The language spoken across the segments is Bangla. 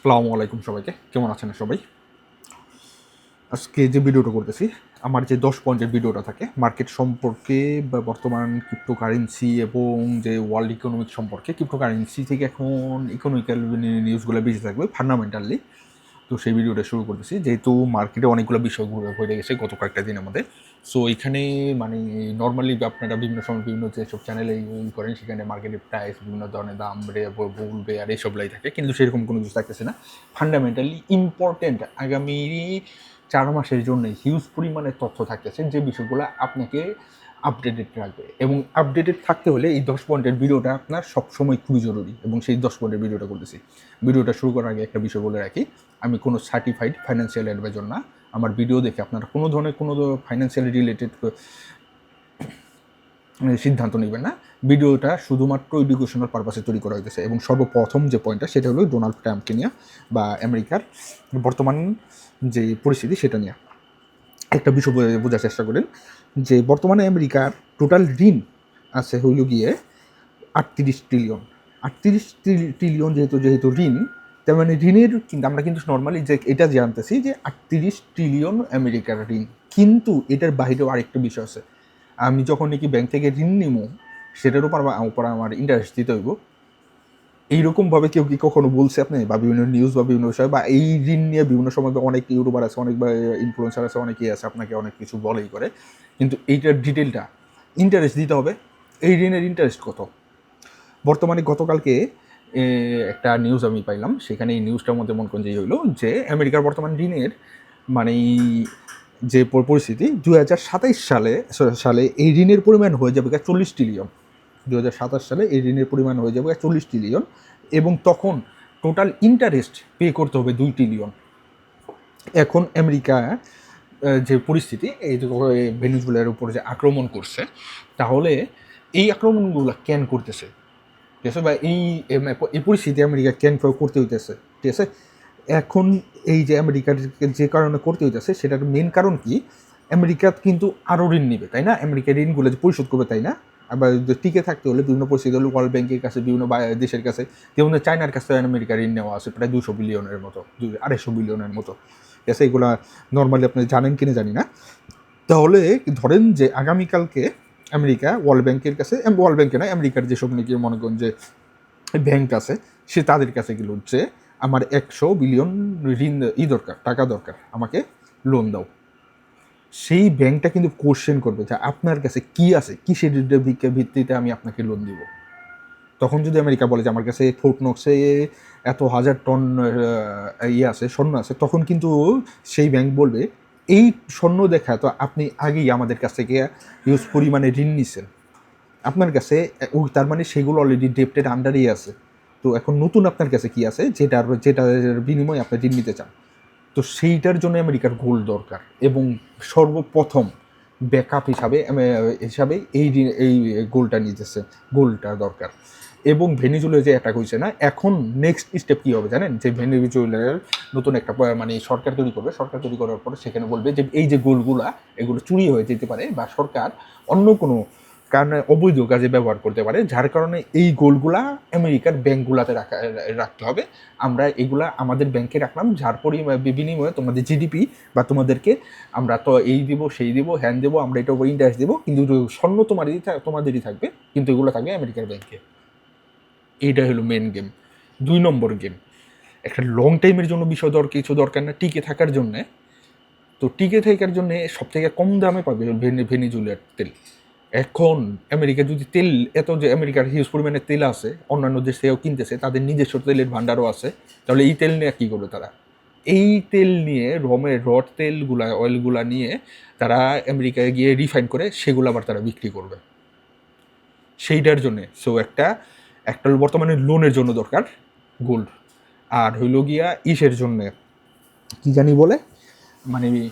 আসসালামু আলাইকুম সবাইকে। কেমন আছেন সবাই? আজকে যে ভিডিওটা করতেছি, আমার যে দশ পয়েন্টের ভিডিওটা থাকে মার্কেট সম্পর্কে বা বর্তমান ক্রিপ্টোকারেন্সি এবং যে ওয়ার্ল্ড ইকোনমিক সম্পর্কে ক্রিপ্টোকারেন্সি থেকে এখন ইকোনমিক্যাল নিউজগুলো বেশি থাকবে ফান্ডামেন্টালি তো সেই ভিডিওটা শুরু করতেছি, যেহেতু মার্কেটে অনেকগুলো বিষয় হয়ে গেছে গত কয়েকটা দিনের মধ্যে। সো এখানে মানে নর্মালি আপনারা বিভিন্ন সময় বিভিন্ন যেসব চ্যানেলে ইউজ করেন, সেখানে মার্কেটের প্রাইস বিভিন্ন ধরনের দাম রে বলবে আর এইসবলাই থাকে। কিন্তু সেরকম কোনো কিছু থাকতেছে না। ফান্ডামেন্টালি ইম্পর্টেন্ট আগামী চার মাসের জন্য হিউজ পরিমাণে তথ্য থাকতেছে যে বিষয়গুলো আপনাকে আপডেটেড রাখবে এবং আপডেটেড থাকতে হলে এই দশ পয়েন্টের ভিডিওটা আপনার সবসময় খুবই জরুরি এবং সেই দশ পয়েন্টের ভিডিওটা করতেছি। ভিডিওটা শুরু করার আগে একটা বিষয় বলে রাখি, আমি কোনো সার্টিফাইড ফাইন্যান্সিয়াল অ্যাডভাইজার না। আমার ভিডিও দেখে আপনারা কোনো ধরনের কোনো ফাইন্যান্সিয়াল রিলেটেড সিদ্ধান্ত নেবেন না। ভিডিওটা শুধুমাত্র এডুকেশনাল পারপাসে তৈরি করা হয়েছে এবং সর্বপ্রথম যে পয়েন্টটা সেটা হলো ডোনাল্ড ট্রাম্পকে নিয়ে বা আমেরিকার বর্তমান যে পরিস্থিতি সেটা নিয়ে। একটা বিষয় বোঝার চেষ্টা করেন যে বর্তমানে আমেরিকার টোটাল ঋণ আছে হইল গিয়ে আটত্রিশ ট্রিলিয়ন আটত্রিশ ট্রিলিয়ন যেহেতু যেহেতু ঋণ, তার মানে ঋণের কিন্তু আমরা কিন্তু নর্মালি যে এটা জানতেছি যে আটত্রিশ ট্রিলিয়ন আমেরিকার ঋণ। কিন্তু এটার বাইরেও আরেকটা বিষয় আছে। আমি যখন নাকি ব্যাংক থেকে ঋণ নিব সেটার উপর উপর আমার ইন্টারেস্ট দিতে হইব। এইরকমভাবে কেউ কি কখনো বলছে আপনি? বা বিভিন্ন নিউজ বা বিভিন্ন বিষয়, বা এই ঋণ নিয়ে বিভিন্ন সময় অনেক ইউটিউবার আছে, অনেক বা ইনফ্লুয়েন্সার আছে, অনেকেই আছে, আপনাকে অনেক কিছু বলেই করে। কিন্তু এইটার ডিটেলটা ইন্টারেস্ট দিতে হবে। এই ঋণের ইন্টারেস্ট কত? বর্তমানে গতকালকে একটা নিউজ আমি পাইলাম, সেখানে এই নিউজটার মধ্যে মন যে হইল যে, আমেরিকার বর্তমান ঋণের মানে যে পরিস্থিতি দু হাজার সাতাইশ সালে সালে এই ঋণের পরিমাণ হয়ে যাবে চল্লিশ ট্রিলিয়ন দু হাজার সাতাশ সালে এই ঋণের পরিমাণ হয়ে যাবে চল্লিশ ট্রিলিয়ন এবং তখন টোটাল ইন্টারেস্ট পে করতে হবে দুই ট্রিলিয়ন এখন আমেরিকা যে পরিস্থিতি, এই ভেনিজুয়েলার উপর যে আক্রমণ করছে, তাহলে এই আক্রমণগুলো ক্যান করতেছে? ঠিক আছে বা এই এই পরিস্থিতি আমেরিকা কেন করতে হইতেছে? ঠিক আছে, এখন এই যে আমেরিকার যে কারণে করতে হইতেছে, সেটার মেন কারণ কি? আমেরিকা কিন্তু আরও ঋণ নেবে, তাই না? আমেরিকা ঋণগুলো যে পরিশোধ করবে, তাই না? আবার টিকে থাকতে হলে বিভিন্ন পরিস্থিতি হলে ওয়ার্ল্ড ব্যাংকের কাছে, বিভিন্ন দেশের কাছে। যেমন চায়নার কাছে আমেরিকা ঋণ নেওয়া আছে, প্রায় দুশো বিলিয়নের মতো আড়াইশো বিলিয়নের মতো। ঠিক আছে, এগুলা নর্মালি আপনি জানেন কিনা জানি না। তাহলে ধরেন যে আগামীকালকে আমেরিকা ওয়ার্ল্ড ব্যাংকের কাছে ওয়ার্ল্ড ব্যাংকে নয় আমেরিকার যেসব নাকি মনে করেন যে ব্যাংক আছে, সে তাদের কাছে গেল যে, আমার একশো বিলিয়ন ঋণ, ই দরকার, টাকা দরকার, আমাকে লোন দাও। সেই ব্যাংকটা কিন্তু কোশ্চেন করবে যে আপনার কাছে কি আছে? কিসের ভিত্তি- ভিত্তিতে আমি আপনাকে লোন দিব? তখন যদি আমেরিকা বলে যে আমার কাছে ফোর্ট নক্সে এত হাজার টন ইয়ে আছে, স্বর্ণ আছে, তখন কিন্তু সেই ব্যাংক বলবে, এই স্বর্ণ দেখা তো আপনি আগেই আমাদের কাছ থেকে ইউজ পরিমাণে ঋণ নিছেন। আপনার কাছে তার মানে সেগুলো অলরেডি ডেপ্টের আন্ডারেই আছে। তো এখন নতুন আপনার কাছে কি আছে? যেটার যেটার বিনিময়ে আপনি ঋণ নিতে চান। তো সেইটার জন্য আমেরিকার গোল দরকার এবং সর্বপ্রথম ব্যাকআপ হিসাবে হিসাবে এই এই গোলটা নিতেছে, গোলটা দরকার। এবং ভেনিজুয়েলা যে অ্যাটাক হয়েছে না, এখন নেক্সট স্টেপ কী হবে জানেন? যে ভেনিজুয়েলার নতুন একটা মানে সরকার তৈরি করবে। সরকার তৈরি করার পর সেখানে বলবে যে এই যে গোলগুলা, এগুলো চুরি হয়ে যেতে পারে বা সরকার অন্য কোনো কারণে অবৈধ কাজে ব্যবহার করতে পারে, যার কারণে এই গোলগুলা আমেরিকার ব্যাংকগুলাতে রাখা, রাখতে হবে। আমরা এগুলা আমাদের ব্যাংকে রাখলাম, যার পরিমাণ বিনিময়ে তোমাদের জিডিপি বা তোমাদেরকে আমরা তো এই দিব, সেই দিব, হ্যান দেবো, আমরা এটা উপর ইন্টারেস্ট দেবো, কিন্তু স্বর্ণ তোমারই তোমাদেরই থাকবে, কিন্তু এগুলো থাকবে আমেরিকার ব্যাংকে। এইটা হলো মেন গেম দুই নম্বর গেম একটা লং টাইমের জন্য বিষয় দর, কিছু দরকার না, টিকে থাকার জন্যে। তো টিকে থাকার জন্যে সব থেকে কম দামে পাবে ভেনি, ভেনিজুয়েলার তেল। এখন আমেরিকা যদি তেল, এত যে আমেরিকার হিউজ পরিমাণে তেল আছে, অন্যান্য দেশ থেকেও কিনতেছে, তাদের নিজস্ব তেলের ভাণ্ডারও আছে, তাহলে এই তেল নিয়ে কী করবে তারা? এই তেল নিয়ে রমের রড তেলগুলা অয়েলগুলা নিয়ে তারা আমেরিকায় গিয়ে রিফাইন করে, সেগুলো আবার তারা বিক্রি করবে। সেইটার জন্যে। সো একটা একটা বর্তমানে লোনের জন্য দরকার গোল্ড আর হইল গিয়া ইসের জন্যে, কী জানি বলে? মানে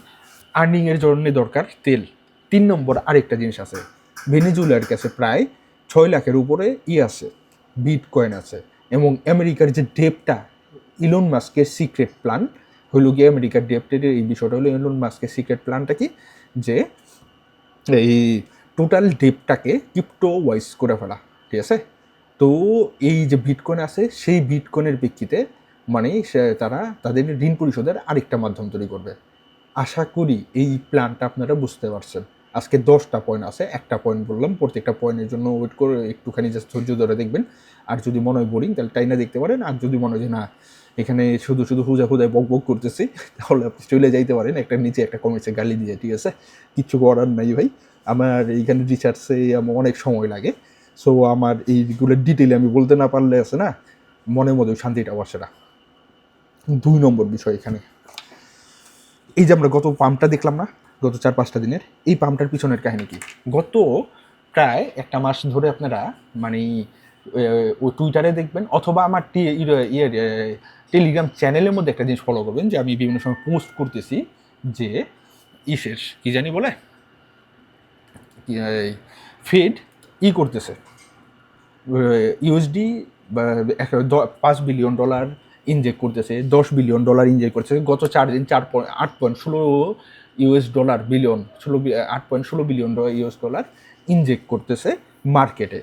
আর্নিংয়ের জন্য দরকার তেল। তিন নম্বর আরেকটা জিনিস আছে। ভেনিজুয়েলার কাছে প্রায় ছয় লাখের উপরে ই আছে বিট কয়েন আছে এবং আমেরিকার যে ডেপটা ইলন মাস্কের সিক্রেট প্ল্যান হইল গিয়ে আমেরিকার ডেপটের এই বিষয়টা হলো ইলন মাস্কের সিক্রেট প্ল্যানটা কি? যে এই টোটাল ডেপটাকে ক্রিপ্টো ওয়াইজ করে ফেলা, ঠিক আছে? তো এই যে বিটকয়েন আছে, সেই বিটকয়েনের প্রেক্ষিতে মানে সে- তারা তাদের ঋণ পরিশোধের আরেকটা মাধ্যম তৈরি করবে। আশা করি এই প্ল্যানটা আপনারা বুঝতে পারছেন। আজকে দশটা পয়েন্ট আছে, একটা পয়েন্ট বললাম, প্রত্যেকটা পয়েন্টের জন্য ওয়েট করে একটুখানি জাস্ট ধৈর্য ধরে দেখবেন। আর যদি মনে হয় বোরিং তাহলে টাইনা দেখতে পারেন। আর যদি মনে হয় যে না, এখানে শুধু শুধু হুজা হুজায় বক বক করতেছি, তাহলে আপনি চলে যাইতে পারেন। একটা নিচে একটা কমেন্টসে গালি দিয়ে, ঠিক আছে? কিচ্ছু করার নাই ভাই। আমার এইখানে রিসার্চে আমার অনেক সময় লাগে। সো আমার এইগুলো ডিটেলে আমি বলতে না পারলে আছে না, মনের মধ্যে শান্তিটা বসে না। দুই নম্বর বিষয় এখানে। এই যে আমরা গত পাম্পটা দেখলাম না? গত চার পাঁচটা দিনের, এই পাম্পটার পিছনের কাহিনী কি? গত প্রায় একটা মাস ধরে আপনারা মানে ও টুইটারে দেখবেন অথবা আমার টি ইয়ের টেলিগ্রাম চ্যানেলের মধ্যে একটা জিনিস ফলো করবেন যে আমি বিভিন্ন সময় পোস্ট করতেছি যে, ইসের, কি জানি বলে? ফেড ই করতেছে। ইউএসডি পাঁচ বিলিয়ন ডলার ইনজেক্ট করতেছে, দশ বিলিয়ন ডলার ইনজেক্ট করতেছে। গত চার দিন চার পয়েন্ট, আট পয়েন্ট, ষোলো ইউএস ডলার বিলিয়ন ষোলো আট পয়েন্ট ষোলো বিলিয়ন ইউএস ডলার ইনজেক্ট করতেছে মার্কেটে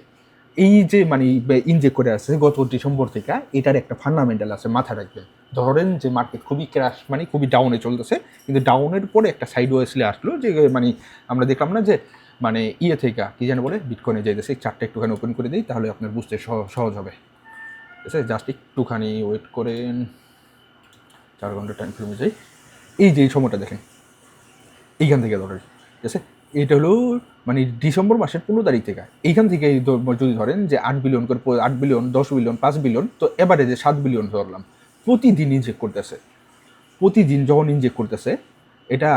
এই যে মানে ইনজেক্ট করে আসছে গত ডিসেম্বর থেকে, এটার একটা ফান্ডামেন্টাল আছে মাথা রাখবেন। ধরেন যে মার্কেট খুবই ক্র্যাশ মানে খুবই ডাউনে চলতেছে, কিন্তু ডাউনের পরে একটা সাইড ওয়েসলে আসলো যে মানে আমরা দেখলাম না যে মানে ইয়ে থেকে কি যেন বলে বিটকয়েনে যাইতেছে চারটে একটুখানি ওপেন করে দিই, তাহলে আপনার বুঝতে সহ- সহজ হবে। ঠিক আছে জাস্ট একটুখানি ওয়েট করেন, চার ঘণ্টা টাইম ফ্রেমে যাই। এই যে এই সময়টা দেখেন। এইখান থেকে ধরেন, ঠিক আছে? এটা হলো মানে ডিসেম্বর মাসের পনেরো তারিখ থেকে। এইখান থেকে যদি ধরেন যে আট বিলিয়ন করে আট বিলিয়ন দশ বিলিয়ন পাঁচ বিলিয়ন তো এবারে যে সাত বিলিয়ন ধরলাম, প্রতিদিন ইনজেক্ট করতেছে। প্রতিদিন যখন ইনজেক্ট করতেছে, এটা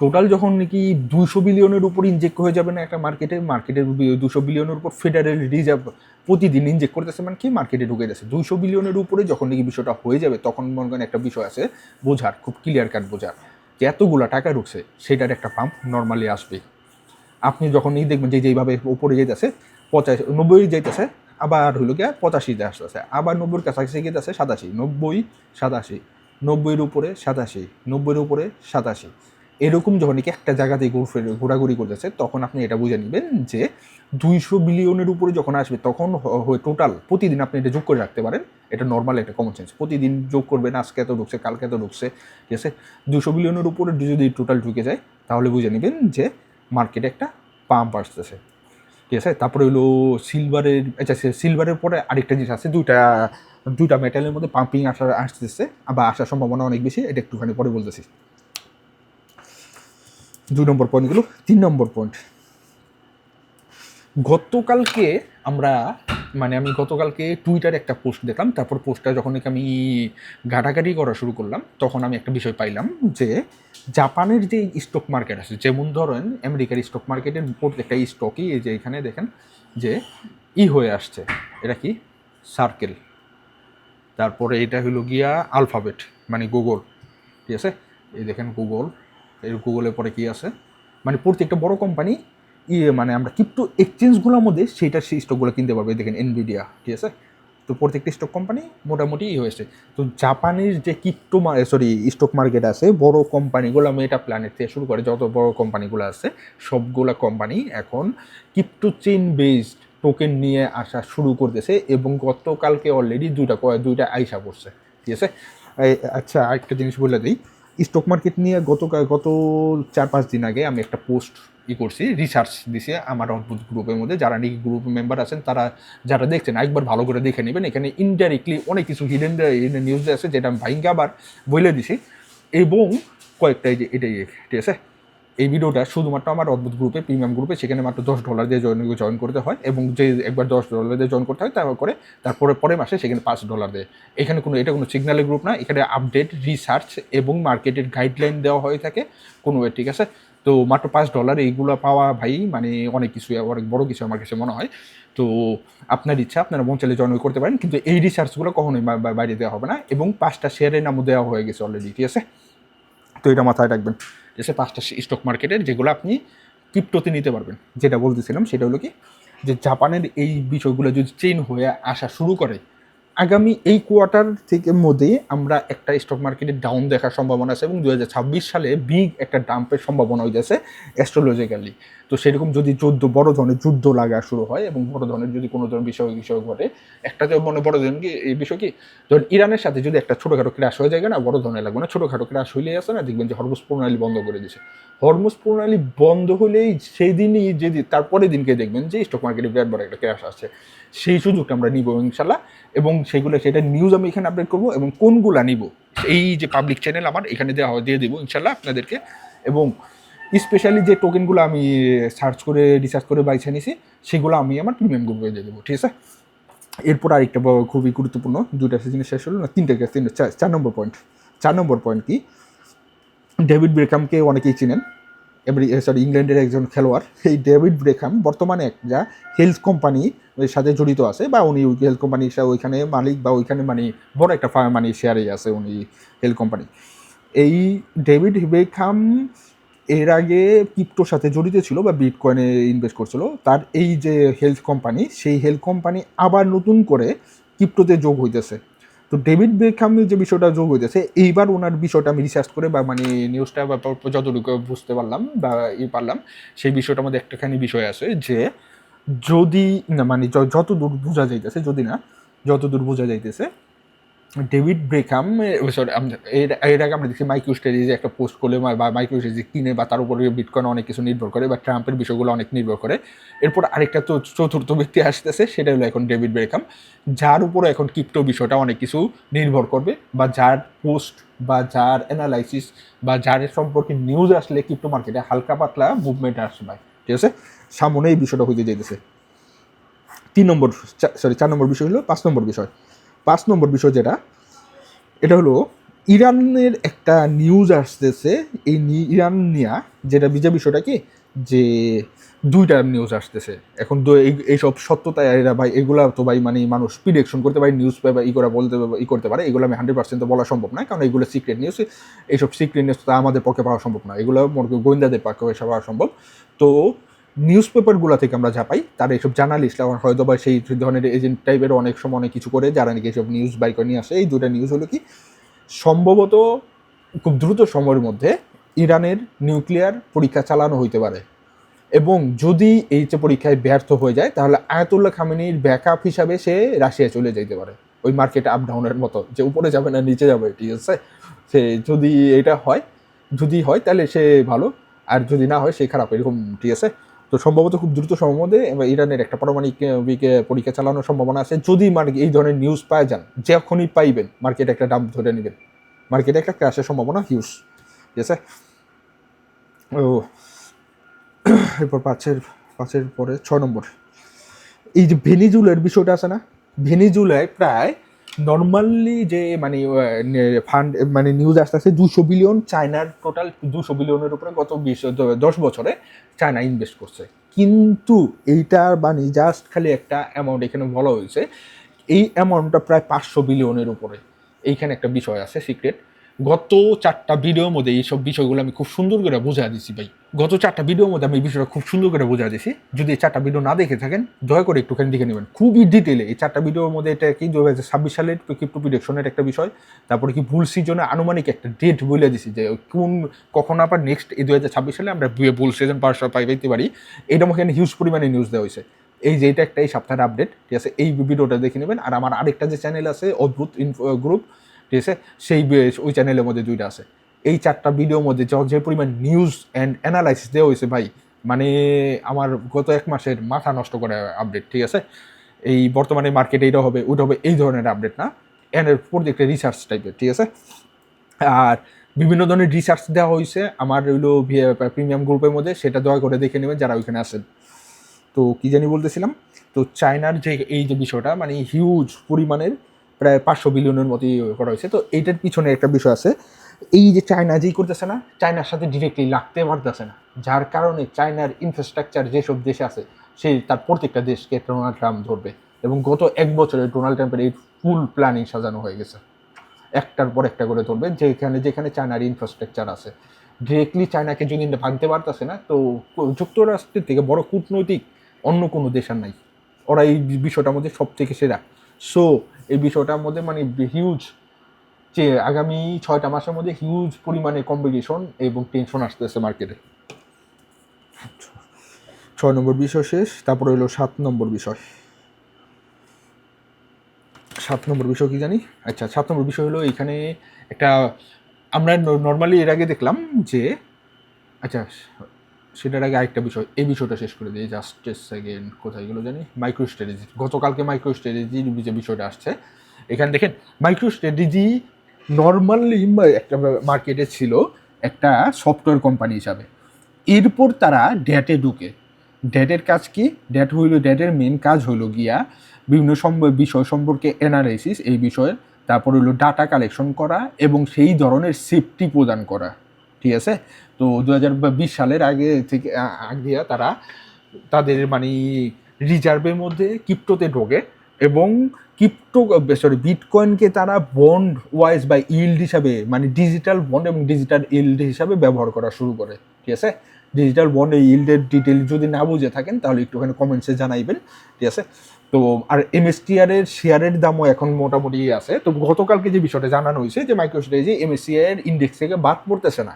টোটাল যখন নাকি দুশো বিলিয়নের উপর ইনজেক্ট হয়ে যাবে না একটা মার্কেটে মার্কেটের দুশো বিলিয়নের উপর ফেডারেল রিজার্ভ প্রতিদিন ইনজেক্ট করতেছে মানে কি মার্কেটে ঢুকে যাচ্ছে দুইশো বিলিয়নের উপরে যখন নাকি বিষয়টা হয়ে যাবে, তখন মনে করেন একটা বিষয় আছে, বোঝার, খুব ক্লিয়ার কাট বোঝার। যে এতগুলো টাকা ঢুকছে, সেটার একটা পাম্প নর্মালি আসবে। আপনি যখন এই দেখবেন যে যেইভাবে উপরে যেতেছে পঁচাশি, নব্বই যেতেছে আবার হইল গিয়া পঁচাশিতে আসতেছে, আবার নব্বইয়ের কাছাকাছি গেতেছে সাতাশি, নব্বই সাতাশি, নব্বইয়ের উপরে সাতাশি, নব্বইয়ের উপরে সাতাশি। এরকম নাকি একটা জায়গাতে ঘুরফে ঘোরাঘুরি করতেছে, তখন আপনি এটা বুঝে নেবেন যে দুইশো বিলিয়নের উপরে যখন আসবে, তখন টোটাল প্রতিদিন আপনি এটা যোগ করে রাখতে পারেন। এটা নর্মাল একটা কমন সেন্স প্রতিদিন যোগ করবেন, আজকে এত ঢুকছে, কালকে এত ঢুকছে, ঠিক আছে? দুশো বিলিয়নের উপরে যদি টোটাল ঢুকে যায়, তাহলে বুঝে নেবেন যে মার্কেটে একটা পাম্প আসতেছে, ঠিক আছে? তারপরে হলো সিলভারের আচ্ছা সিলভারের পরে আরেকটা জিনিস আছে, দুইটা দুইটা মেটালের মধ্যে পাম্পিং আসার আসতেছে, আবার আসার সম্ভাবনা অনেক বেশি, এটা একটুখানি পরে বলতেছি। দুই নম্বর পয়েন্ট পয়েন্টগুলো তিন নম্বর পয়েন্ট গতকালকে আমরা মানে আমি গতকালকে টুইটারে একটা পোস্ট দেখলাম, তারপর পোস্টটা যখন আমি ঘাটাঘাটি করা শুরু করলাম, তখন আমি একটা বিষয় পাইলাম যে জাপানের যে স্টক মার্কেট আছে, যেমন ধরেন আমেরিকার স্টক মার্কেটের প্রত্যেকটা স্টকই এই যে এখানে দেখেন যে ই হয়ে আসছে, এটা কি? সার্কেল তারপরে এটা হলো গিয়া আলফাবেট মানে গুগল ঠিক আছে? এই দেখেন গুগল এই গুগলের পরে কি আছে? মানে প্রত্যেকটা বড় কোম্পানি ইয়ে মানে আমরা ক্রিপ্টো এক্সচেঞ্জগুলোর মধ্যে সেইটা সেই স্টকগুলো কিনতে পারব। দেখেন এনভিডিয়া ঠিক আছে? তো প্রত্যেকটা স্টক কোম্পানি মোটামুটি ই হয়েছে। তো জাপানের যে ক্রিপ্টো সরি স্টক মার্কেট আছে, বড় কোম্পানিগুলো মেটা প্ল্যানেট থেকে শুরু করে। যত বড় কোম্পানিগুলো আছে, সবগুলা কোম্পানি এখন ক্রিপ্টো চেন বেসড টোকেন নিয়ে আসা শুরু করতেছে এবং গতকালকে অলরেডি দুইটা দুইটা আইসা করছে ঠিক আছে? আচ্ছা আরেকটা জিনিস বলে দিই। স্টক মার্কেট নিয়ে গত গত চার পাঁচ দিন আগে আমি একটা পোস্ট ই করছি রিসার্চ দিছে আমার অদ্ভুত গ্রুপের মধ্যে। যারা নাকি গ্রুপ মেম্বার আছেন, তারা যারা দেখছেন একবার ভালো করে দেখে নেবেন। এখানে ইনডাইরেক্টলি অনেক কিছু হিডেন নিউজ আছে যেটা আমি ভাইঙ্গে আবার বলে দিছি। এবং কয়েকটা যে এটাই ঠিক আছে? এই ভিডিওটা শুধুমাত্র আমার অদ্ভুত গ্রুপে প্রিমিয়াম গ্রুপে সেখানে মাত্র দশ ডলার দিয়ে জয়েন জয়েন করতে হয় এবং যে একবার দশ ডলার দিয়ে জয়েন করতে হয় তারপরে তারপরে পরের মাসে সেখানে পাঁচ ডলার দেয়। এখানে কোনো, এটা কোনো সিগন্যালের গ্রুপ না, এখানে আপডেট রিসার্চ এবং মার্কেটের গাইডলাইন দেওয়া হয়ে থাকে, কোনো ঠিক আছে? তো মাত্র পাঁচ ডলার এইগুলো পাওয়া ভাই মানে অনেক কিছু অনেক বড় কিছু আমার কাছে মনে হয়। তো আপনার ইচ্ছা, আপনারা মন চাইলে জয়েন করতে পারেন, কিন্তু এই রিসার্চগুলো কখনোই বাইরে দেওয়া হবে না এবং পাঁচটা শেয়ারের নামও দেওয়া হয়ে গেছে অলরেডি ঠিক আছে? তো এটা মাথায় রাখবেন। যে আছে পাঁচটা স্টক মার্কেটের যেগুলো আপনি ক্রিপ্টোতে নিতে পারবেন। যেটা বলতেছিলাম সেটা হলো কি? যে জাপানের এই বিষয়গুলো যদি চেন হয়ে আসা শুরু করে আগামী এই কোয়ার্টার থেকে মধ্যে আমরা একটা স্টক মার্কেটে ডাউন দেখার সম্ভাবনা আছে এবং দুই হাজার ছাব্বিশ সালে বিগ একটা ডাম্পের সম্ভাবনা হয়ে যাচ্ছে অ্যাস্ট্রোলজিক্যালি তো সেরকম যদি যুদ্ধ বড় ধরনের যুদ্ধ লাগা শুরু হয় এবং বড় ধরনের যদি কোনো ধরনের বিষয় বিষয় ঘটে, একটা যে মনে বড় ধরনের কি, এই বিষয় কি, ধরুন ইরানের সাথে যদি একটা ছোটোখাটো ক্রাশ হয়ে যায় না, বড় ধরনের লাগবে না, ছোটোখাটো ক্রাশ হইলেই আছে না, দেখবেন যে হরমুজ প্রণালী বন্ধ করে দিছে। হরমুজ প্রণালী বন্ধ হলেই সেই দিনই যদি তারপরে দিনকে দেখবেন যে স্টক মার্কেটে বিরাট বড় একটা ক্রাশ আসছে। সেই সুযোগটা আমরা নিব ইনশাল্লাহ। এবং সেগুলো, সেটা নিউজ আমি এখানে আপডেট করব এবং কোনগুলা নিব? এই যে পাবলিক চ্যানেল আমার, এখানে দেওয়া দিয়ে দেবো ইনশাল্লাহ আপনাদেরকে। এবং স্পেশালি যে টোকেনগুলো আমি সার্চ করে রিসার্চ করে বাইছে নিছি, সেগুলো আমি আমার প্রিমিয়াম গ্রুপে দিয়ে দেবো, ঠিক আছে? এরপর আরেকটা খুবই গুরুত্বপূর্ণ, দুইটা জিনিস শেষ হলো না, তিনটে তিনটে চার নম্বর পয়েন্ট চার নম্বর পয়েন্ট কি? ডেভিড ব্রেকামকে অনেকেই চিনেন সরি ইংল্যান্ডের একজন খেলোয়াড় এই ডেভিড ব্রেকাম বর্তমানে একটা হেলথ কোম্পানি সাথে জড়িত আছে বা উনি হেলথ কোম্পানির ওইখানে মালিক বা ওইখানে মানে বড় একটা মানে শেয়ারে আছে উনি হেলথ কোম্পানি এই ডেভিড বেখাম এর আগে ক্রিপ্টোর সাথে জড়িত ছিল বা বিটকয়েনে ইনভেস্ট করছিল, তার এই যে হেলথ কোম্পানি সেই হেলথ কোম্পানি আবার নতুন করে ক্রিপ্টোতে যোগ হইতেছে। তো ডেভিড বেকহামের যে বিষয়টা যোগ হয়েছে এইবার ওনার বিষয়টা আমি রিসার্চ করে বা মানে নিউজটা যতটুকু বুঝতে পারলাম বা ই পারলাম, সেই বিষয়টা আমাদের একটাখানি বিষয় আছে যে যদি মানে যতদূর বোঝা যাইতেছে, যদি না, যতদূর বোঝা যাইতেছে ডেভিড ব্রেকাম সরি এর আগে আমরা দেখছি মাইক্রো যে একটা পোস্ট করলে বা মাইক্রো যে কিনে বা তার উপরে বিটকয়েন অনেক কিছু নির্ভর করে বা ট্রাম্পের বিষয়গুলো অনেক নির্ভর করে। এরপর আরেকটা তো চতুর্থ ব্যক্তি আসতেছে, সেটা হলো এখন ডেভিড ব্রেকাম যার উপরে এখন ক্রিপ্টো বিষয়টা অনেক কিছু নির্ভর করবে বা যার পোস্ট বা যার অ্যানালাইসিস বা যার সম্পর্কে নিউজ আসলে ক্রিপ্টো মার্কেটে হালকা পাতলা মুভমেন্ট আসবে ঠিক আছে? সামনে এই বিষয়টা হইতে যেতেছে তিন নম্বর সরি চার নম্বর বিষয় হলো পাঁচ নম্বর বিষয়। পাঁচ নম্বর বিষয় যেটা, এটা হলো ইরানের একটা নিউজ আসতেছে, এই ইরান নিয়া যেটা বিজয় বিষয়টা কি? যে দুইটা নিউজ আসতেছে। এখন এইসব সত্যতা এরা ভাই, এগুলা তো ভাই মানে মানুষ প্রিডিকশন করতে পারে নিউজ পেপার ই করে বলতে ই করতে পারে, এগুলো আমি হান্ড্রেড পার্সেন্ট তো বলা সম্ভব না কারণ এগুলো সিক্রেট নিউজ এইসব সিক্রেট নিউজ তো আমাদের পক্ষে পাওয়া সম্ভব না এগুলো গোয়েন্দাদের পক্ষে পাওয়া সম্ভব। তো নিউজ পেপারগুলো থেকে আমরা যা পাই, তারা এইসব জার্নালিস্ট হয়তো বা সেই ধরনের এজেন্ট টাইপের অনেক সময় অনেক কিছু করে, যারা নাকি এইসব নিউজ বাই করে নিয়ে আসে। এই দুটা নিউজ হলো কি, সম্ভবত খুব দ্রুত সময়ের মধ্যে ইরানের নিউক্লিয়ার পরীক্ষা চালানো হইতে পারে। এবং যদি এই যে পরীক্ষায় ব্যর্থ হয়ে যায়, তাহলে আয়াতুল্লাহ খামেনির ব্যাকআপ হিসাবে সে রাশিয়া চলে যেতে পারে। ওই মার্কেট আপ ডাউনের মতো, যে উপরে যাবে না, নিচে যাবে, ঠিক আছে? সে যদি এটা হয়, যদি হয়, তাহলে সে ভালো। আর যদি না হয়, সে খারাপ, এরকম, ঠিক আছে? তো সম্ভবত খুব দ্রুত এবার ইরানের একটা পারমাণবিক বিকে- পরীক্ষা চালানোর সম্ভাবনা আছে। যদি মানে এই ধরনের নিউজ পায় যান, যখনই পাইবেন, মার্কেটে একটা দাম ধরে নেবেন। মার্কেটে একটা ক্র্যাশের সম্ভাবনা হিউজ ঠিক আছে? ও, এরপর পাঁচের পাঁচের পরে ছয় নম্বর। এই যে ভেনিজুলের বিষয়টা আছে না? ভেনিজুলায় প্রায় নর্মালি যে মানে ফান্ড মানে নিউজ আসতে আসতেছে দুশো বিলিয়ন চায়নার টোটাল দুশো বিলিয়নের উপরে গত বিশ দশ বছরে চায়না ইনভেস্ট করছে। কিন্তু এইটার মানে জাস্ট খালি একটা অ্যামাউন্ট এখানে বলা হয়েছে। এই অ্যামাউন্টটা প্রায় পাঁচশো বিলিয়নের উপরে। এইখানে একটা বিষয় আছে সিক্রেট গত চারটা ভিডিওর মধ্যে এইসব বিষয়গুলো আমি খুব সুন্দর করে বোঝা দিছি ভাই। গত চারটা ভিডিওর মধ্যে আমি এই বিষয়টা খুব সুন্দর করে বোঝা দিছি। যদি এই চারটা ভিডিও না দেখে থাকেন, দয়া করে একটুখানি দেখে নেবেন। খুবই ডিটেলে এই চারটা ভিডিওর মধ্যে এটা কি দু হাজার ছাব্বিশ সালের ক্রিপ্টো প্রিডিকশনের একটা বিষয়, তারপরে কি ভুল সিজনে আনুমানিক একটা ডেট বলে দিছি যে কোন, কখন আবার নেক্সট এই দু হাজার ছাব্বিশ সালে আমরা ভুল সিজন পার পাই, পাইতে পারি। এটা আমাকে হিউজ পরিমাণে নিউজ দেওয়া হয়েছে। এই যে এটা একটা এই সপ্তাহের আপডেট ঠিক আছে? এই ভিডিওটা দেখে নেবেন। আর আমার আরেকটা যে চ্যানেল আছে, অদ্ভুত ইনফো গ্রুপ ঠিক আছে সেই ওই চ্যানেলের মধ্যে দুইটা আছে। এই চারটা ভিডিওর মধ্যে য- পরিমাণ নিউজ অ্যান্ড অ্যানালাইসিস দেওয়া হয়েছে ভাই মানে আমার গত এক মাসের মাথা নষ্ট করে আপডেট ঠিক আছে? এই বর্তমানে মার্কেটে এইটা হবে, ওইটা হবে এই ধরনের আপডেট না? এর প্রত্যেকটা রিসার্চ টাইপের ঠিক আছে? আর বিভিন্ন ধরনের রিসার্চ দেওয়া হয়েছে, আমার হইল প্রিমিয়াম গ্রুপের মধ্যে, সেটা দয়া করে দেখে নেবেন যারা ওইখানে আছেন। তো কি জানি বলতেছিলাম? তো চায়নার যে, এই যে বিষয়টা মানে হিউজ পরিমাণের প্রায় পাঁচশো বিলিয়নের মতো ইয়ে করা হয়েছে। তো এইটার পিছনে একটা বিষয় আছে। এই যে চায়না যেই করতেছে না চায়নার সাথে ডিরেক্টলি লাগতে পারতেছে না। যার কারণে চায়নার ইনফ্রাস্ট্রাকচার যেসব দেশে আছে সেই তার প্রত্যেকটা দেশকে ডোনাল্ড ট্রাম্প ধরবে এবং গত এক বছরে ডোনাল্ড ট্রাম্পের এই ফুল প্ল্যানিং সাজানো হয়ে গেছে। একটার পর একটা করে ধরবে, যেখানে যেখানে চায়নার ইনফ্রাস্ট্রাকচার আছে। ডিরেক্টলি চায়নাকে যদি ভাঙতে পারতেছে না, তো যুক্তরাষ্ট্রের থেকে বড় কূটনৈতিক অন্য কোনো দেশ আর নাই। ওরা এই বিষয়টার মধ্যে সব থেকে সেরা। সো এই বিষয়টার মধ্যে মানে হিউজ যে আগামী ছয়টা মাসের মধ্যে হিউজ পরিমাণে কম্পিটিশন এবং টেনশন আসতেছে মার্কেটে ছয় নম্বর বিষয় শেষ, তারপরে হলো সাত নম্বর বিষয়। সাত নম্বর বিষয় কি জানি? আচ্ছা সাত নম্বর বিষয় হলো এখানে একটা আমরা নর্মালি এর আগে দেখলাম যে আচ্ছা সেটার আগে আরেকটা বিষয়, এই বিষয়টা শেষ করে দিই জাস্ট সেকেন্ড কোথায় গেলো জানি? মাইক্রো স্ট্র্যাটেজি গতকালকে মাইক্রো স্ট্র্যাটেজির যে বিষয়টা আসছে, এখানে দেখেন মাইক্রো স্ট্র্যাটেজি নর্মালি একটা মার্কেটে ছিল, একটা সফটওয়্যার কোম্পানি হিসাবে। এরপর তারা ড্যাটে ঢুকে। ড্যাটের কাজ কি? ড্যাট হইল ড্যাটের মেন কাজ হইল গিয়া বিভিন্ন বিষয় সম্পর্কে অ্যানালাইসিস এই বিষয়ে তারপর হইল ডাটা কালেকশন করা এবং সেই ধরনের সেফটি প্রদান করা। ঠিক আছে? তো দু হাজার বিশ সালের আগে থেকে আগে তারা তাদের মানে রিজার্ভের মধ্যে ক্রিপ্টোতে ঢোকে এবং ক্রিপ্টো সরি বিটকয়েনকে তারা বন্ড ওয়াইজ বা ইল্ড হিসাবে মানে ডিজিটাল বন্ড এবং ডিজিটাল ইল্ড হিসাবে ব্যবহার করা শুরু করে, ঠিক আছে? ডিজিটাল বন্ড ইল্ডের ডিটেল যদি না বুঝে থাকেন তাহলে একটুখানি কমেন্টসে জানাইবেন, ঠিক আছে? তো, আর এমএসটিআর এর শেয়ারের দামও এখন মোটামুটি আছে। তো গতকালকে যে বিষয়টা জানানো হয়েছে যে মাইক্রোস্ট্রেজি এমএসসিআই এর ইন্ডেক্স থেকে বাদ পড়তেছে না।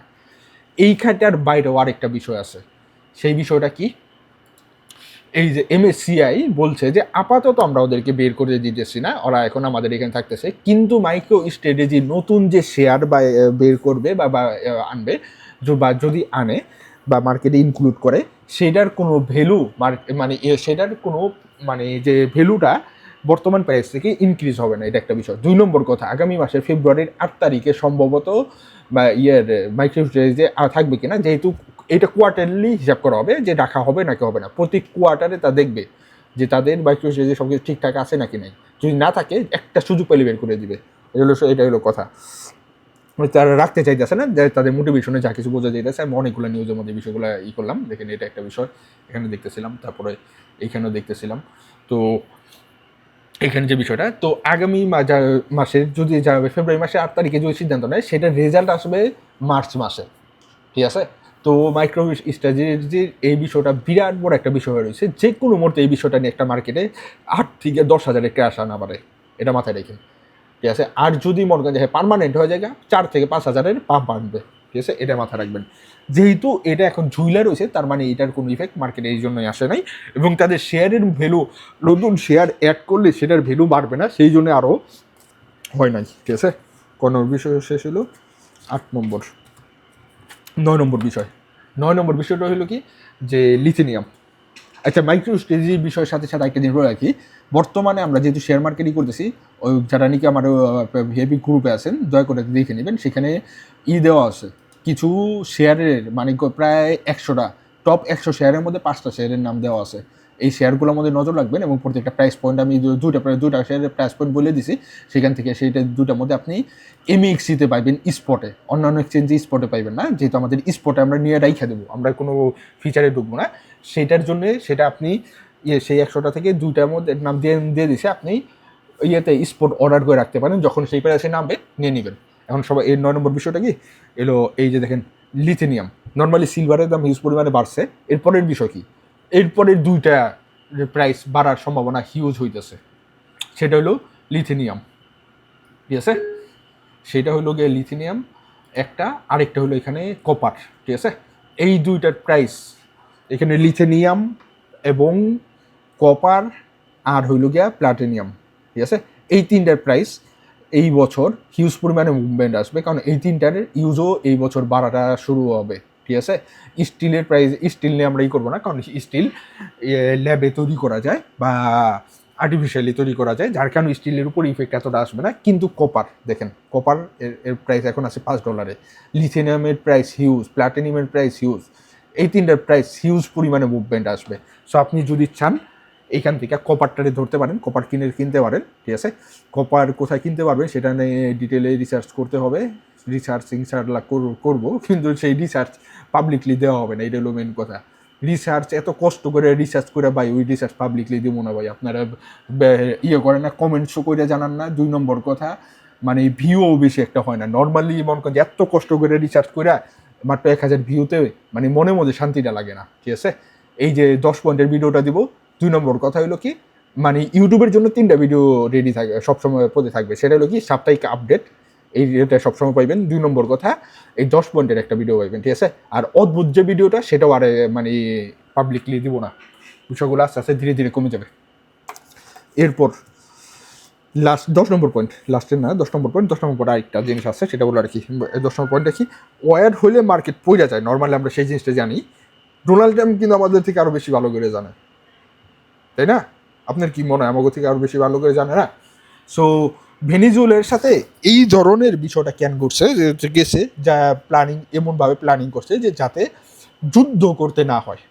এইখানটার বাইরেও আরেকটা বিষয় আছে। সেই বিষয়টা কি? এই যে এমএসসিআই বলছে যে, আপাতত আমরা ওদেরকে বের করে দিতেছি না, ওরা এখন আমাদের এখানে থাকতেছে। কিন্তু মাইক্রো স্ট্র্যাটেজি নতুন যে শেয়ার বা বের করবে বা আনবে বা, যদি আনে বা মার্কেটে ইনক্লুড করে, সেটার কোনো ভ্যালু মানে সেটার কোনো মানে যে ভ্যালুটা বর্তমান প্রাইস থেকে ইনক্রিজ হবে না, এটা একটা বিষয়। দুই নম্বর কথা, আগামী মাসের ফেব্রুয়ারির আট তারিখে সম্ভবত, বা ইয়ের মাইক্রো স্ট্র্যাটেজি থাকবে কিনা, যেহেতু এটা কোয়ার্টারলি হিসাব করা হবে যে রাখা হবে নাকি হবে না। প্রতি কোয়ার্টারে তা দেখবে যে তাদের মাইক্রো স্ট্র্যাটেজি সব কিছু ঠিকঠাক আছে নাকি নাই। যদি না থাকে, একটা সুযোগ পেলে বের করে দিবে। এটা হলো এটা হলো কথা। তারা রাখতে চাইতেছে না তাদের মোটিভেশনে যা কিছু বোঝা যাইতেছে, আমি অনেকগুলো নিউজের মধ্যে বিষয়গুলো ই করলাম। দেখেন, এটা একটা বিষয়, এখানে দেখতেছিলাম, তারপরে এইখানেও দেখতেছিলাম। তো এখানে যে বিষয়টা, তো আগামী মাসে, যদি যাবে ফেব্রুয়ারি মাসে আট তারিখে যদি সিদ্ধান্ত নেয়, সেটার রেজাল্ট আসবে মার্চ মাসে। ঠিক আছে? তো মাইক্রো স্ট্র্যাটেজির এই বিষয়টা বিরাট বড় একটা বিষয় হয়ে রয়েছে। যে কোনো মুহূর্তে এই বিষয়টা নিয়ে একটা মার্কেটে আট থেকে দশ হাজারের ক্র্যাশ আনা পারে। এটা মাথায় রেখে। ঠিক আছে? আর যদি মনে করেন যে হ্যাঁ পারমানেন্ট হয়ে যায় চার থেকে পাঁচ হাজারের পাম্প আনবে। ঠিক আছে? এটা মাথায় রাখবেন। যেহেতু এটা এখন ঝুইলা রয়েছে, তার মানে এটার কোনো ইফেক্ট মার্কেটে এই জন্যই আসে নাই। এবং তাদের শেয়ারের ভ্যালু নতুন শেয়ার অ্যাড করলে সেটার ভ্যালু বাড়বে না, সেই জন্য আরও হয় নাই, ঠিক আছে? ক নম্বর বিষয় শেষ হলো? আট নম্বর। নয় নম্বর বিষয়। নয় নম্বর বিষয়টা হলো কি? যে লিথিনিয়াম আচ্ছা মাইক্রো স্ট্রেটেজির বিষয়ের সাথে সাথে একটা জিনিস রাখি। বর্তমানে আমরা যেহেতু শেয়ার মার্কেটই করতেছি, ওই যারা নাকি আমার ভিআইপি গ্রুপে আছেন, দয়া করে দেখে নেবেন, সেখানে ই দেওয়া আছে। কিছু শেয়ারের মানে প্রায় একশোটা টপ একশো শেয়ারের মধ্যে পাঁচটা শেয়ারের নাম দেওয়া আছে। এই শেয়ারগুলোর মধ্যে নজর রাখবেন এবং প্রত্যেকটা প্রাইস পয়েন্ট আমি দু- দুইটা, প্রায় দুইটা শেয়ারের প্রাইস পয়েন্ট বলে দিছি। সেখান থেকে সেইটা দুটার মধ্যে আপনি এমএক্সিতে পাইবেন স্পটে অন্যান্য এক্সচেঞ্জে স্পটে পাইবেন না, যেহেতু আমাদের স্পটে আমরা নিয়ে রাইখা দেবো। আমরা কোনো ফিচারে ঢুকবো না। সেটার জন্যে সেটা আপনি ইয়ে সেই একশোটা থেকে দুইটার মধ্যে নাম দিয়ে দিয়ে দিছে, আপনি ইয়েতে স্পট অর্ডার করে রাখতে পারেন। যখন সেই প্রাইসে নামবে, নিয়ে নেবেন। এখন সবাই এর নয় নম্বর বিষয়টা কি? এলো এই যে দেখেন লিথেনিয়াম নর্মালি সিলভারের দাম হিউজ পরিমাণে বাড়ছে। এরপরের বিষয় কি? এরপরের দুইটা প্রাইস বাড়ার সম্ভাবনা হিউজ হইতেছে। সেটা হলো লিথেনিয়াম ঠিক আছে? সেটা হলো গিয়ে লিথিনিয়াম একটা, আরেকটা হলো এখানে কপার ঠিক আছে? এই দুইটার প্রাইস এখানে লিথেনিয়াম এবং কপার আর হইল গিয়া প্লাটিনিয়াম ঠিক আছে? এই তিনটার প্রাইস এই বছর হিউজ পরিমাণে মুভমেন্ট আসবে। কারণ এই তিনটার ইউজও এই বছর বাড়াটা শুরু হবে, ঠিক আছে? স্টিলের প্রাইস স্টিল নিয়ে আমরা ই করব না, কারণ স্টিল ল্যাবে তৈরি করা যায় বা আর্টিফিশিয়ালি তৈরি করা যায়, যার কারণে স্টিলের উপর ইফেক্ট এতটা আসবে না। কিন্তু কপার দেখেন কপার এর প্রাইস এখন আছে পাঁচ ডলারে লিথিনিয়ামের প্রাইস হিউজ প্লাটিনিয়ামের প্রাইস হিউজ এই তিনটার প্রাইস হিউজ পরিমাণে মুভমেন্ট আসবে। সো আপনি যদি চান এইখান থেকে কপারটারে ধরতে পারেন কপার কিনে কিনতে পারেন, ঠিক আছে? কপার কোথায় কিনতে পারবেন সেটা নিয়ে ডিটেলে রিসার্চ করতে হবে রিসার্চ ইনসার্টলা করব, কিন্তু সেই রিসার্চ পাবলিকলি দেওয়া হবে না, এটা হলো মেন কথা। রিসার্চ এত কষ্ট করে রিসার্চ করে ভাই, ওই রিসার্চ পাবলিকলি দিব না ভাই, আপনারা ইয়ে করেন না কমেন্টসও করে জানান না, দুই নম্বর কথা মানে ভিউও বেশি একটা হয় না। নর্মালি মনে করেন এত কষ্ট করে রিসার্চ করে মাত্র এক হাজার ভিউতে মানে মনে মধ্যে শান্তিটা লাগে না, ঠিক আছে? এই যে দশ পয়েন্টের ভিডিওটা দিব দুই নম্বর কথা হলো কি মানে ইউটিউবের জন্য তিনটা ভিডিও রেডি থাকবে সবসময় পদে থাকবে। সেটা হলো কি, সাপ্তাহিক আপডেট এই এটা সবসময় পাইবেন। দুই নম্বর কথা, এই দশ পয়েন্টের একটা ভিডিও পাইবেন, ঠিক আছে? আর অদ্ভুত যে ভিডিওটা সেটাও আর মানে পাবলিকলি দিব না। বিষয়গুলো আস্তে আস্তে ধীরে ধীরে কমে যাবে। এরপর লাস্ট দশ নম্বর পয়েন্ট লাস্টের না, দশ নম্বর পয়েন্ট দশ নম্বর পর আরেকটা জিনিস আছে, সেটা বলো আর কি, দশ নম্বর পয়েন্ট দেখি ওয়ার হলে মার্কেট পড়ে যায়। নর্মালি আমরা সেই জিনিসটা জানি। ডোনাল্ড ট্রাম্প কিন্তু আমাদের থেকে আরও বেশি ভালো করে জানে। তাই না? আপনার কি মনে হয়? আমাকে থেকে আরও বেশি ভালো করে জানে, না? সো ভেনিজুয়েলের সাথে এই ধরনের বিষয়টা ক্যান করছে যে গেছে, যা প্ল্যানিং এমনভাবে প্ল্যানিং করছে যে, যাতে যুদ্ধ করতে না হয়।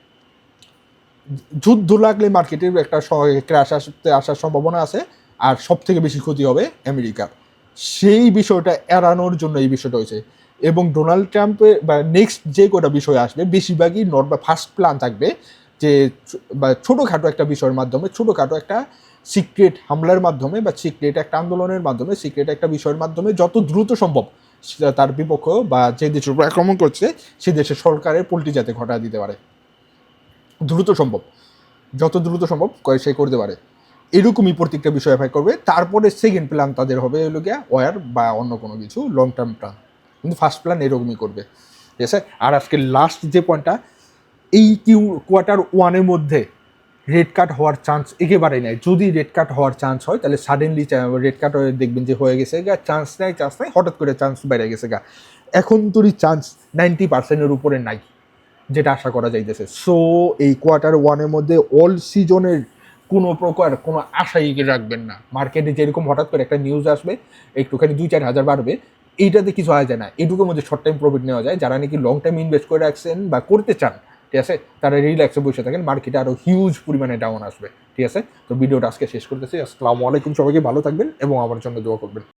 যুদ্ধ লাগলে মার্কেটের একটা ক্র্যাশ আসতে আসার সম্ভাবনা আছে, আর সব থেকে বেশি ক্ষতি হবে আমেরিকার। সেই বিষয়টা এড়ানোর জন্য এই বিষয়টা হয়েছে। এবং ডোনাল্ড ট্রাম্পের বা নেক্সট যে কটা বিষয় আসবে, বেশিরভাগই নর্মাল ফার্স্ট প্ল্যান থাকবে যে বা ছোটোখাটো একটা বিষয়ের মাধ্যমে, ছোটোখাটো একটা সিক্রেট হামলার মাধ্যমে বা সিক্রেট একটা আন্দোলনের মাধ্যমে সিক্রেট একটা বিষয়ের মাধ্যমে যত দ্রুত সম্ভব তার বিপক্ষ বা যে দেশের উপর আক্রমণ করছে, সে দেশের সরকারের পোল্টি যাতে ঘটা দিতে পারে। দ্রুত সম্ভব। যত দ্রুত সম্ভব সে করতে পারে। এরকমই প্রত্যেকটা বিষয় অ্যাপ্লাই করবে। তারপরে সেকেন্ড প্ল্যান তাদের হবে হলো গিয়া ওয়ার বা অন্য কোনো কিছু লং টার্ম প্ল্যান কিন্তু ফার্স্ট প্ল্যান এরকমই করবে। ঠিক আছে? আর আজকে লাস্ট যে পয়েন্টটা এই কিউ কোয়ার্টার ওয়ানের মধ্যে রেড কাট হওয়ার চান্স একেবারেই নাই। যদি রেড কাট হওয়ার চান্স হয়, তাহলে সাডেনলি রেড হয়ে দেখবেন যে হয়ে গেছে গা চান্স নাই চান্স নাই, হঠাৎ করে চান্স বেড়ে গেছে গা। এখন তোরই চান্স নাইনটি পার্সেন্টের উপরে নাই, যেটা আশা করা যাইতেছে। সো এই কোয়ার্টার ওয়ানের মধ্যে অল সিজনের কোনো প্রকার কোনো আশাই রাখবেন না। মার্কেটে যেরকম হঠাৎ করে একটা নিউজ আসবে, একটুখানি দুই চার হাজার বাড়বে, এইটাতে কিছু হয় যায় না। এটুকুর মধ্যে শর্ট টাইম প্রফিট নেওয়া যায়। যারা নাকি লং টাইম ইনভেস্ট করে রাখছেন বা করতে চান ঠিক আছে? তারা রিল্যাক্সে বসে থাকেন, মার্কেটে আরও হিউজ পরিমাণে ডাউন আসবে, ঠিক আছে? তো ভিডিওটা আজকে শেষ করতেছি, আসসালামু আলাইকুম সবাইকে, ভালো থাকবেন এবং আমার জন্য দোয়া করবেন।